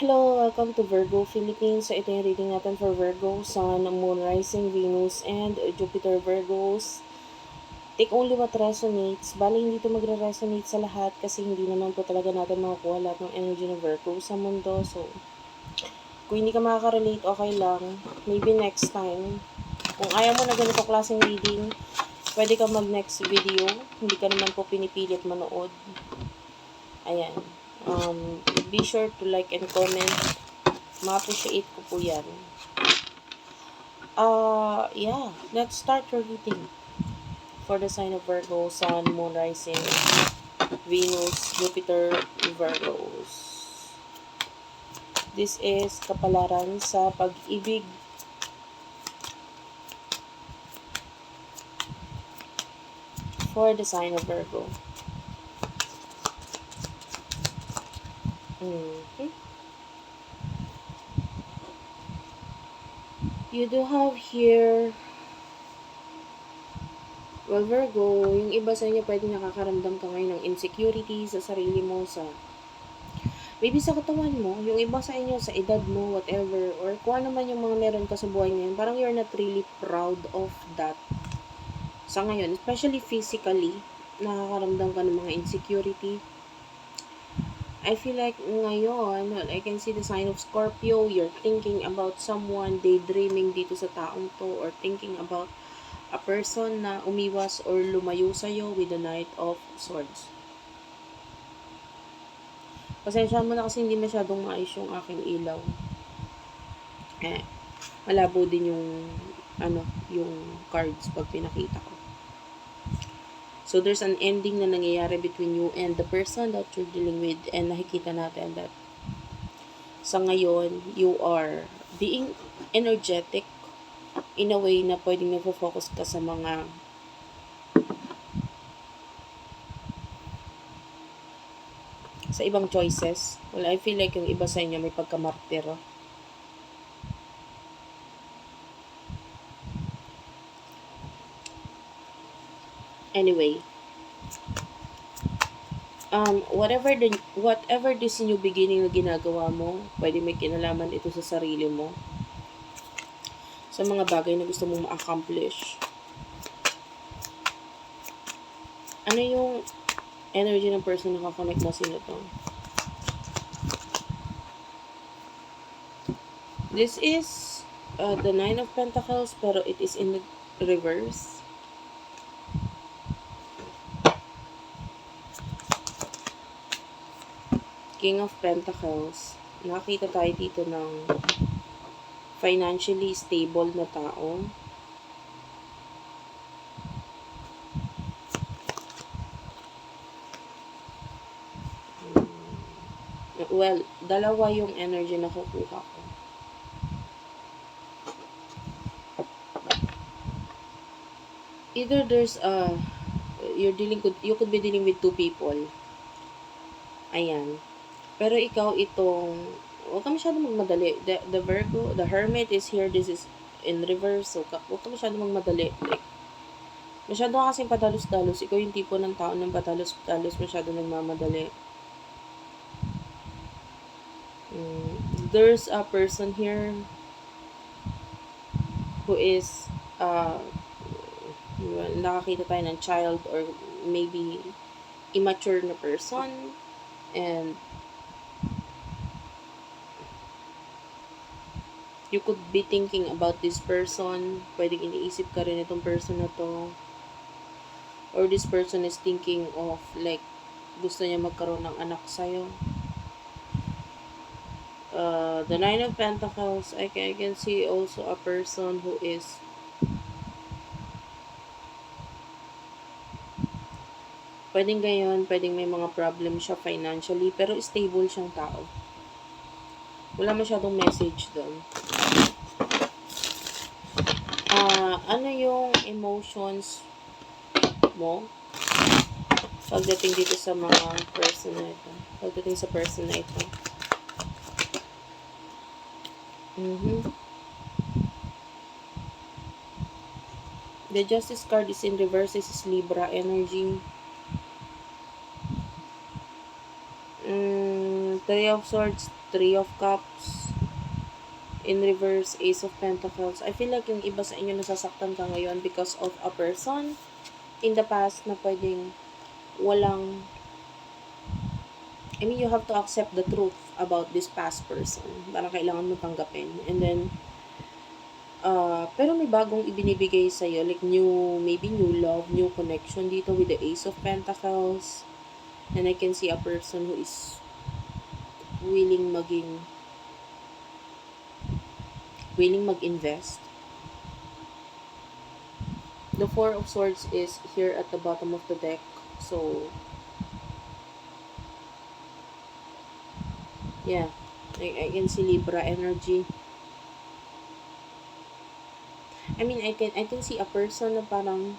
Hello, welcome to Virgo Philippines. So, ito yung reading natin for Virgo, Sun, Moon, Rising, Venus, and Jupiter Virgos. Take only what resonates. Bali, hindi ito magre-resonate sa lahat kasi hindi naman po talaga natin makukuha lahat ng energy ng Virgo sa mundo. So, kung hindi ka makaka-relate, okay lang. Maybe next time. Kung ayaw mo na ganito klaseng reading, pwede ka mag-next video. Hindi ka naman po pinipilit manood. Ayan. Um, be sure to like and comment. Ma-appreciate ko po yan. Uh, yeah. Let's start your reading. For the sign of Virgo, Sun, Moon, Rising, Venus, Jupiter, Virgos. This is kapalaran sa pag-ibig. For the sign of Virgo. Mhm. You do have here Well, Virgo, yung iba sa inyo pwede nakakaramdam ka ngayon ng insecurity sa sarili mo, sa maybe sa katawan mo, yung iba sa inyo, sa edad mo, whatever, or kung ano man yung mga meron ka sa buhay ngayon, parang you're not really proud of that sa ngayon, especially physically, nakakaramdam ka ng mga insecurity, I feel like ngayon, well, I can see the sign of Scorpio, you're thinking about someone, daydreaming dito sa taong to, or thinking about a person na umiwas or lumayo sa'yo with the Knight of Swords. Pasensya mo na kasi hindi masyadong maayos yung aking ilaw. Eh, malabo din yung, ano, yung cards pag pinakita ko. So, there's an ending na nangyayari between you and the person that you're dealing with and nakikita natin that sa ngayon, you are being energetic in a way na pwedeng nagpo-focus ka sa mga sa ibang choices. Well, I feel like yung iba sa inyo may pagkamartiro. Anyway, um, whatever the, whatever this new beginning na ginagawa mo, pwede may kinalaman ito sa sarili mo. Sa mga bagay na gusto mong ma-accomplish. Ano yung energy ng person na kakonect mo? Sino to? This is uh, the Nine of Pentacles, pero it is in the reverse. King of Pentacles, nakita tayo dito ng financially stable na tao. Well, dalawa yung energy na kukuha ko. Either there's a you're dealing with, you could be dealing with two people. Ayan. Pero ikaw itong, huwag ka masyado magmadali. The, the Virgo, the Hermit is here, this is in reverse. So, huwag ka masyado magmadali. Like, masyado ka kasing padalos-dalos. Ikaw yung tipo ng tao ng padalos-dalos, masyado nagmamadali. Mm, there's a person here who is, uh, nakakita tayo ng child or maybe immature na person and you could be thinking about this person. Pwedeng iniisip ka rin itong person na to. Or this person is thinking of like gusto niya magkaroon ng anak sa'yo. Uh, the Nine of Pentacles, I can, I can see also a person who is pwedeng gayon, pwedeng may mga problem siya financially, pero stable siyang tao. Wala masyadong message doon. Uh, ano yung emotions mo pagdating dito sa mga person na ito? Pagdating sa person na ito. Mm-hmm. The Justice card is in reverse. This is Libra energy. Mm, Three of Swords Three of Cups. In reverse, Ace of Pentacles. I feel like yung iba sa inyo nasasaktan ka ngayon because of a person in the past na pwedeng walang I mean, you have to accept the truth about this past person. Parang kailangan mo tanggapin. And then, uh, pero may bagong ibinibigay sa'yo. Like, new, maybe new love, new connection dito with the Ace of Pentacles. And I can see a person who is willing maging willing mag-invest. The Four of Swords is here at the bottom of the deck. So, yeah, I, I can see Libra energy. I mean, I can I can see a person na parang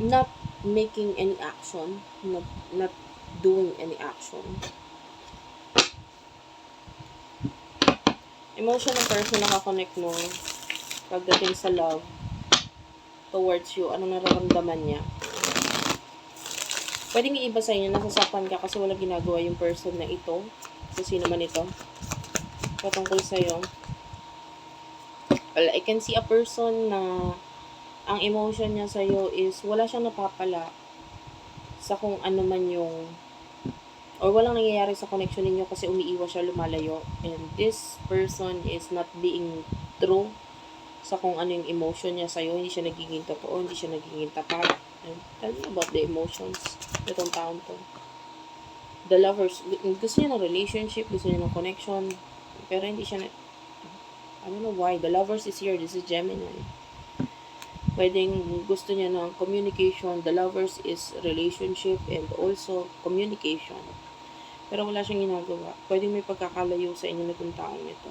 not making any action, not not doing any action. Emotion ng person nakakonect mo pagdating sa love towards you, ano nararamdaman niya. Pwedeng iiba sa inyo, nasasaktan ka kasi wala ginagawa yung person na ito. Kung sino man ito. Patungkol sa'yo. Well, I can see a person na ang emotion niya sa'yo is wala siyang napapala sa kung ano man yung or walang nangyayari sa connection ninyo kasi umiiwas siya lumalayo and this person is not being true sa kung ano yung emotion niya sa'yo, hindi siya nagiging totoo, hindi siya nagiging tapat. And tell me about the emotions itong taon to. The lovers, gusto niya ng relationship, gusto niya ng connection, pero hindi siya na, I don't know why, the lovers is here, this is Gemini. Pwedeng gusto niya ng communication, the lovers is relationship and also communication. Pero wala siyang ginagawa. Pwedeng may pagkakalayo sa inyo nitong taong ito.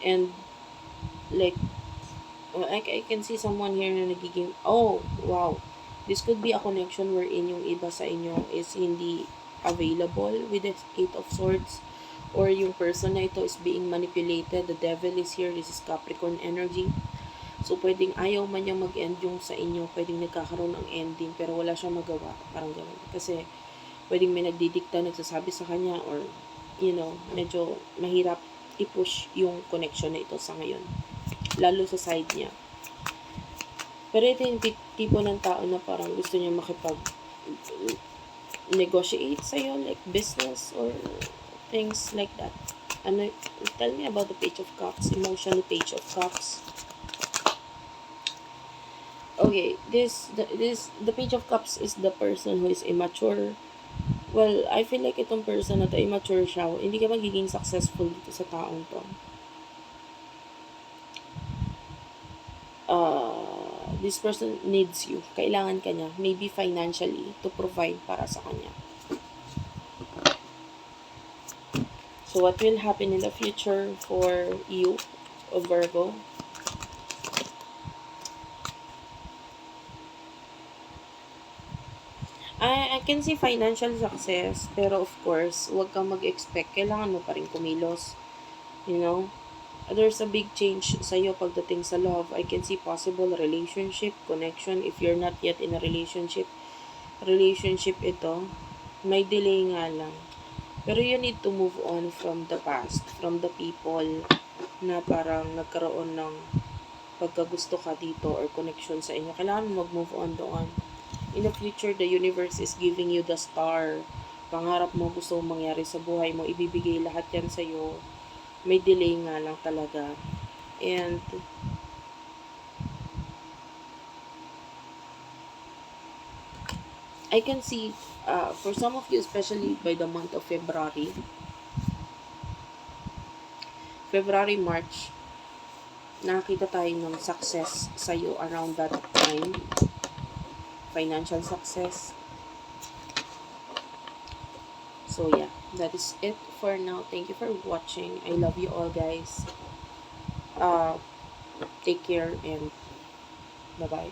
And like I, I can see someone here na nagiging oh wow. This could be a connection wherein yung iba sa inyo is hindi available with the eight of swords or yung person na ito is being manipulated. The devil is here. This is Capricorn energy. So pwedeng ayaw man niya mag-end yung sa inyo. Pwedeng nagkakaroon ng ending pero wala siyang magawa. Parang gano'n kasi pwedeng may nagdidikta nagsasabi sa kanya or you know medyo mahirap i-push yung connection na ito sa ngayon lalo sa side niya. Pero ito yung tipo ng tao na parang gusto niya makipag negotiate sa'yo, like business or things like that. Ano, tell me about the Page of Cups, emotional Page of Cups. Okay, this, the, this, the Page of Cups is the person who is immature. Well, I feel like itong person na to, immature siya. Hindi ka magiging successful dito sa taong to. uh, this person needs you. Kailangan ka niya, maybe financially, to provide para sa kanya. So, what will happen in the future for you, Virgo? I, I can see financial success, pero of course, huwag kang mag-expect. Kailangan mo pa rin kumilos. You know? there's a big change sa iyo pagdating sa love. I can see possible relationship, connection if you're not yet in a relationship. Relationship ito, may delay nga lang. Pero you need to move on from the past, from the people na parang nagkaroon ng pagkagusto ka dito or connection sa inyo. Kailangan mo mag-move on doon. In the future, the universe is giving you the star. Pangarap mo, gusto mong mangyari sa buhay mo, ibibigay lahat yan sa iyo may delay nga lang talaga. And, I can see, uh, for some of you, especially by the month of February, February, March, nakita tayo ng success sa'yo around that time. Financial success. So, yeah. That is it for now. Thank you for watching. I love you all, guys. Uh, take care and bye-bye.